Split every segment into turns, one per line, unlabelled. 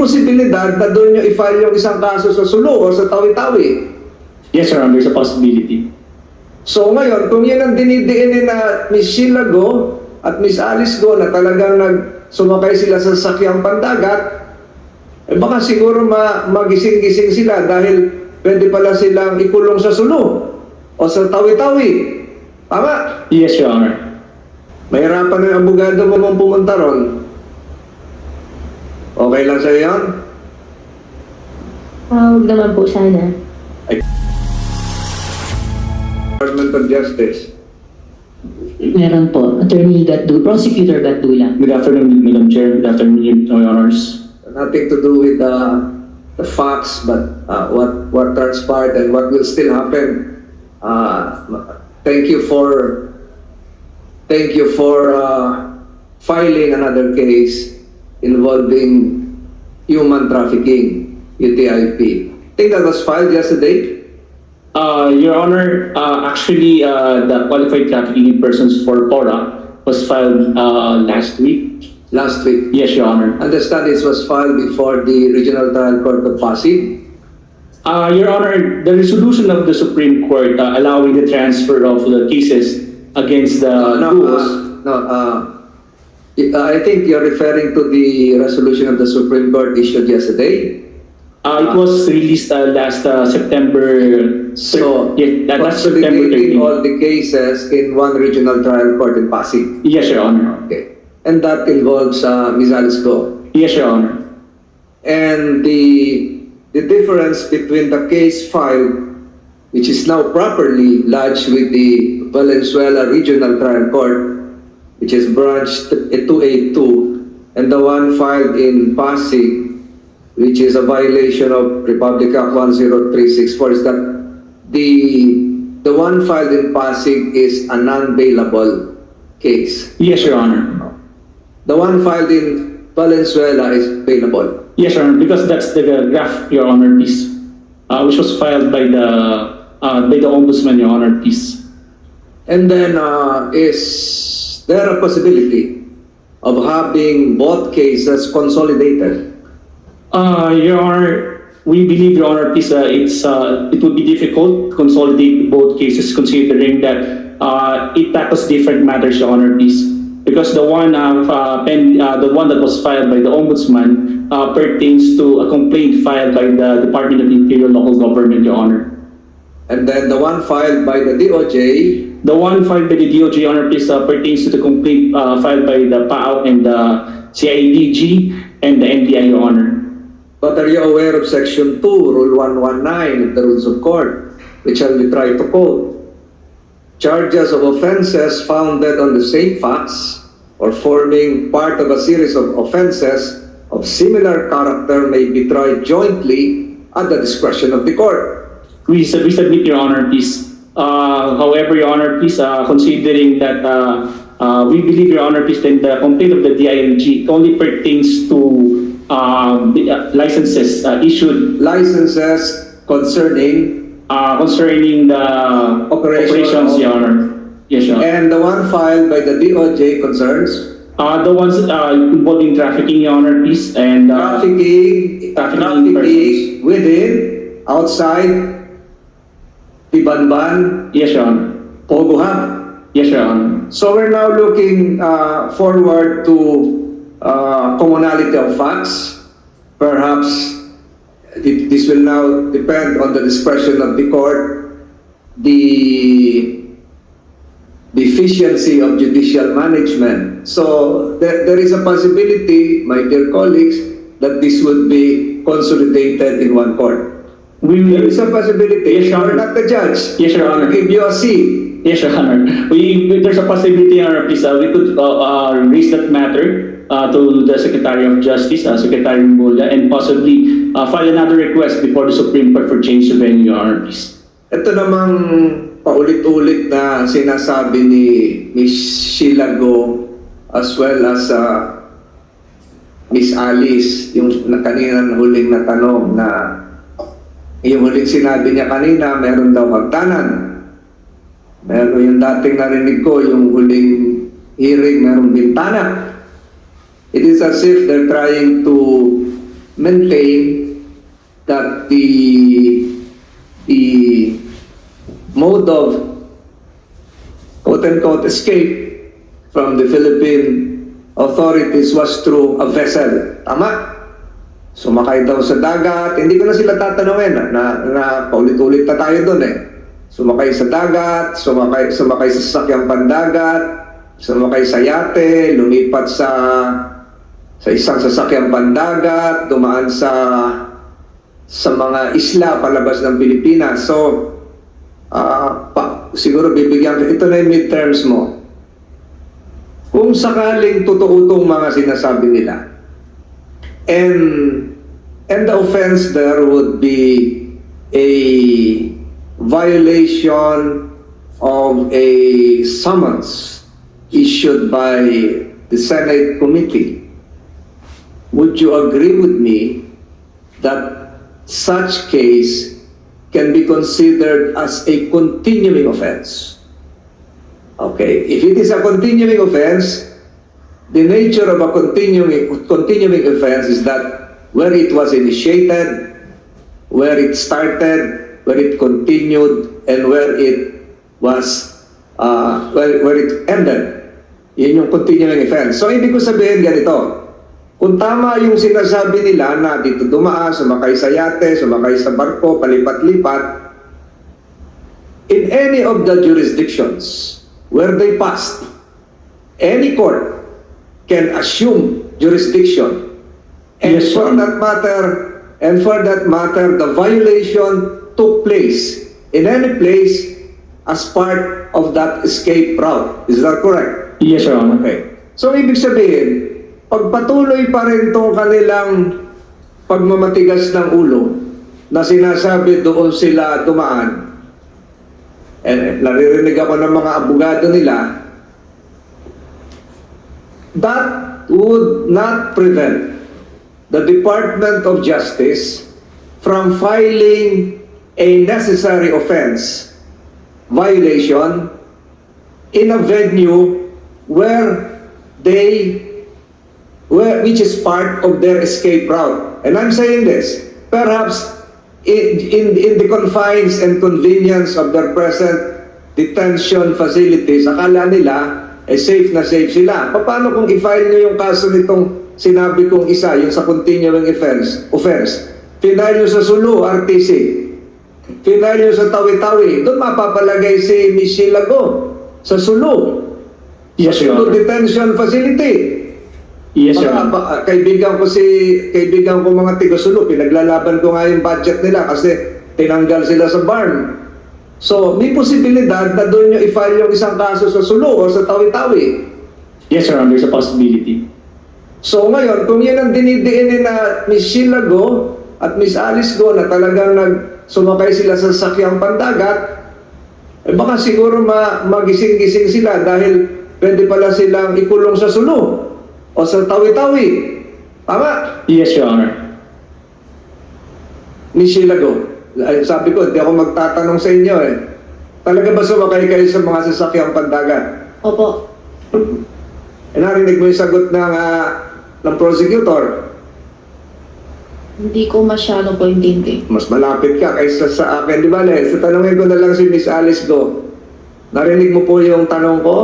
posibilidad na doon nyo i-file yung isang kaso sa Sulu o sa Tawi-Tawi.
Yes, Your Honor, there's a possibility.
So ngayon, kung yan ang dinidiin ni na Miss Sheila Go at Miss Alice Go na talagang nag sumakay sila sa sakyang pandagat, eh baka siguro ma magising-gising sila dahil pwede pala silang ikulong sa Sulu o sa Tawi-Tawi. Tama?
Yes, Your Honor.
Mahirapan na yung abogado mo mong pumunta ron. Okay lang sa'yo yan?
Ah, huwag naman po sana.
Department of Justice.
Meron po. Attorney Gatdu, Prosecutor Gatdula.
Good afternoon, Madam Chair. Good afternoon, Your Honors.
Nothing to do with the, the facts, but uh, what, what transpired and what will still happen. Uh, thank you for, thank you for uh, filing another case involving human trafficking, UTIP. I think that was filed yesterday.
Uh, Your Honor, uh, actually, uh, the qualified trafficking in persons for PORA was filed uh, last week.
last week.
Yes, Your Honor.
Understand this was filed before the Regional Trial Court of Pasig.
Uh, Your Honor, the resolution of the Supreme Court uh, allowing the transfer of the cases against the
no,
rules.
uh, no, uh, I think you're referring to the resolution of the Supreme Court issued yesterday.
Uh, it was released uh, last uh, September.
So,
yeah, that- that's September
consolidating
13.
all the cases in one regional trial court in Pasig.
Yes, Your Honor.
Okay. And that involves uh, Ms. Alice Go.
Yes, Your Honor.
And the, the difference between the case filed, which is now properly lodged with the Valenzuela Regional Trial Court, which is branch 282, and the one filed in Pasig, which is a violation of Republic Act 10364, is that the, the one filed in Pasig is a non-bailable case.
Yes, Your Honor.
The one filed in Valenzuela is bailable.
Yes, Your Honor, because that's the graph, Your Honor, piece, uh, which was filed by the uh, by the Ombudsman, Your Honor, piece.
And then, uh, is there a possibility of having both cases consolidated?
Uh, Your Honor, we believe, Your Honor, piece, uh, it's uh, it would be difficult to consolidate both cases considering that uh, it tackles different matters, Your Honor, piece. Because the one uh, uh, pen, uh, the one that was filed by the Ombudsman uh, pertains to a complaint filed by the Department of Interior Local Government, Your Honor.
And then the one filed by the DOJ,
The one filed by the DOJ Honor Please uh, pertains to the complaint uh, filed by the PAO and the CIDG and the NBI, Your Honor.
but are you aware of Section 2, Rule 119 of the Rules of Court, which I will try to quote? Charges of offenses founded on the same facts or forming part of a series of offenses of similar character may be tried jointly at the discretion of the court.
We, sub- we submit, Your Honor, please. Uh, however, Your Honor, please, uh, considering that uh, uh, we believe, Your Honor, please, that the complaint of the DILG only pertains to um, the, uh, licenses uh, issued
Licenses concerning
uh, concerning the
Operation
operations,
of-
Your Honor. Yes, Your Honor.
and the one filed by the DOJ concerns
Uh, the ones uh, involving trafficking, Your Honor, please, and uh,
trafficking,
trafficking
trafficking within, outside, Ibanban,
yes, Your Honor.
Pogo Hub.
Yes, Your Honor.
So we're now looking uh, forward to uh, commonality of facts. Perhaps thi- this will now depend on the discretion of the court, the deficiency of judicial management. So there, there is a possibility, my dear colleagues, that this would be consolidated in one court.
We
There is a possibility.
Yes, Your Honor.
not the judge.
Yes, Your Honor.
give you a
yes, Your Honor. We, there's a possibility, Your Honor, please, uh, we could uh, uh, raise that matter uh, to the Secretary of Justice, uh, Secretary Mulya, and possibly uh, file another request before the Supreme Court for change of venue, Your Honor, please.
Ito namang paulit-ulit na sinasabi ni Miss Sheila Go as well as uh, Miss Alice, yung na kanina na huling na tanong na yung huling sinabi niya kanina, meron daw hagdanan. Meron yung dating narinig ko, yung huling hearing, meron bintana. It is as if they're trying to maintain that the the mode of quote-unquote escape from the Philippine authorities was through a vessel. Tama? Sumakay daw sa dagat. Hindi ko na sila tatanungin na, na, na paulit-ulit na tayo doon eh. Sumakay sa dagat, sumakay, sumakay sa sasakyang pandagat, sumakay sa yate, lumipat sa sa isang sasakyang pandagat, dumaan sa sa mga isla palabas ng Pilipinas. So, ah, pa, siguro bibigyan ito na yung midterms mo. Kung sakaling totoo itong mga sinasabi nila, and and the offense there would be a violation of a summons issued by the Senate committee. Would you agree with me that such case can be considered as a continuing offense? Okay, if it is a continuing offense, the nature of a continuing continuing offense is that where it was initiated, where it started, where it continued, and where it was uh, where, where it ended. Yun yung continuing offense. So ibig ko sabihin ganito, kung tama yung sinasabi nila na dito dumaan, sumakay sa yate, sumakay sa barko, palipat-lipat, in any of the jurisdictions where they passed, any court can assume jurisdiction. And
Yes,
for
sir.
that matter, and for that matter, the violation took place in any place as part of that escape route. Is that correct?
Yes, Your Honor.
Okay. So, ibig sabihin, pagpatuloy pa rin itong kanilang pagmamatigas ng ulo na sinasabi doon sila dumaan, and naririnig ako ng mga abogado nila, that would not prevent the Department of Justice from filing a necessary offense violation in a venue where they where, which is part of their escape route. And I'm saying this, perhaps in, in, in the confines and convenience of their present detention facilities, akala nila, eh safe na safe sila. Paano kung i-file nyo yung kaso nitong sinabi kong isa, yung sa continuing offense, offense. Final nyo sa Sulu, RTC. Final nyo sa Tawi-Tawi. Doon mapapalagay si Michelle Lago sa Sulu.
Yes, Your
Sulu
Honor.
Detention Facility.
Yes, Your
Mga, kaibigan ko si kaibigan ko mga tiga-sulo, pinaglalaban ko nga yung budget nila kasi tinanggal sila sa barn. So, may posibilidad na doon nyo i-file yung isang kaso sa Sulu o sa Tawi-Tawi.
Yes, Your Honor. There's a possibility.
So ngayon, kung yan ang dinidiinin na Miss Sheila Go at Miss Alice Go na talagang nag sumakay sila sa sakyang pandagat, eh baka siguro ma magising-gising sila dahil pwede pala silang ikulong sa Sulu o sa Tawi-Tawi. Tama?
Yes, Your Honor.
Miss Sheila Go. Ay, sabi ko, hindi ako magtatanong sa inyo eh. Talaga ba sumakay kayo sa mga sasakyang pandagat?
Opo.
Eh, narinig mo yung sagot ng, ah, ng prosecutor.
Hindi ko masyado po intindi.
Mas malapit ka kaysa sa akin. Di ba, Le? Sa tanongin ko na lang si Miss Alice Go. Narinig mo po yung tanong ko?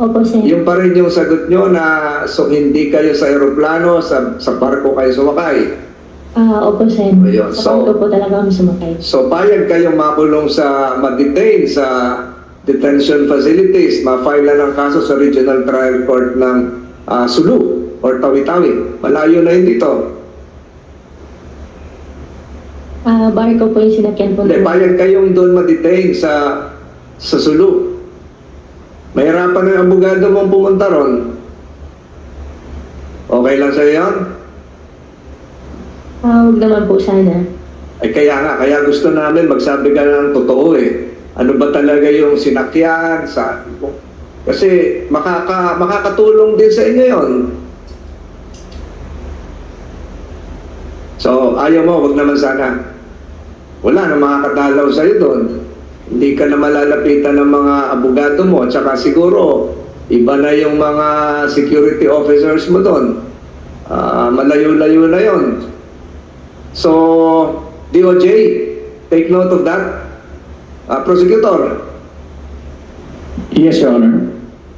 Opo, Sen.
Yung pa rin yung sagot nyo na so hindi kayo sa aeroplano, sa, sa barko kayo sumakay.
Ah, opo, Sen.
Ayun, so-
so, po talaga kami sumakay.
So payag kayong makulong sa, mag-detain sa detention facilities, ma-file na ng kaso sa Regional Trial Court ng ah, Sulu or Tawi-Tawi. Malayo na yun dito.
Ah, barko po yung sinakyan po.
Hindi, payag kayong doon ma-detain sa, sa Sulu. Mahirapan yung abogado mong pumunta ron. Okay lang sa'yo yan?
Ah, huwag naman po sana.
Ay kaya nga, kaya gusto namin magsabi ka ng totoo eh. Ano ba talaga yung sinakyan sa kasi makaka makakatulong din sa inyo 'yon. So, ayaw mo, wag naman sana. Wala na makakadalaw sa iyo doon. Hindi ka na malalapitan ng mga abogado mo, tsaka siguro iba na yung mga security officers mo doon. Ah, malayo-layo na yon. So, DOJ, take note of that. Ah, prosecutor,
Yes, Your Honor.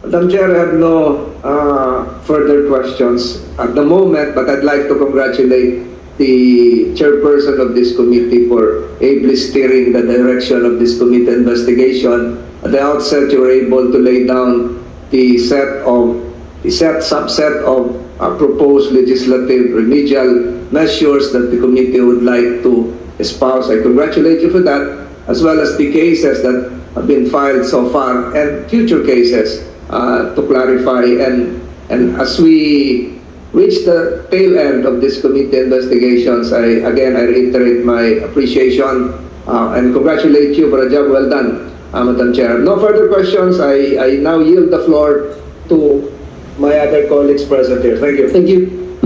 Madam Chair, I have no uh, further questions at the moment, but I'd like to congratulate the chairperson of this committee for ably steering the direction of this committee investigation. At the outset, you were able to lay down the set of, the set subset of uh, proposed legislative remedial measures that the committee would like to espouse. I congratulate you for that, as well as the cases that have been filed so far and future cases uh, to clarify. And, and as we reach the tail end of this committee investigations, I, again, I reiterate my appreciation uh, and congratulate you for a job well done, uh, Madam Chair. No further questions. I, I now yield the floor to my other colleagues present here. Thank you.
Thank you.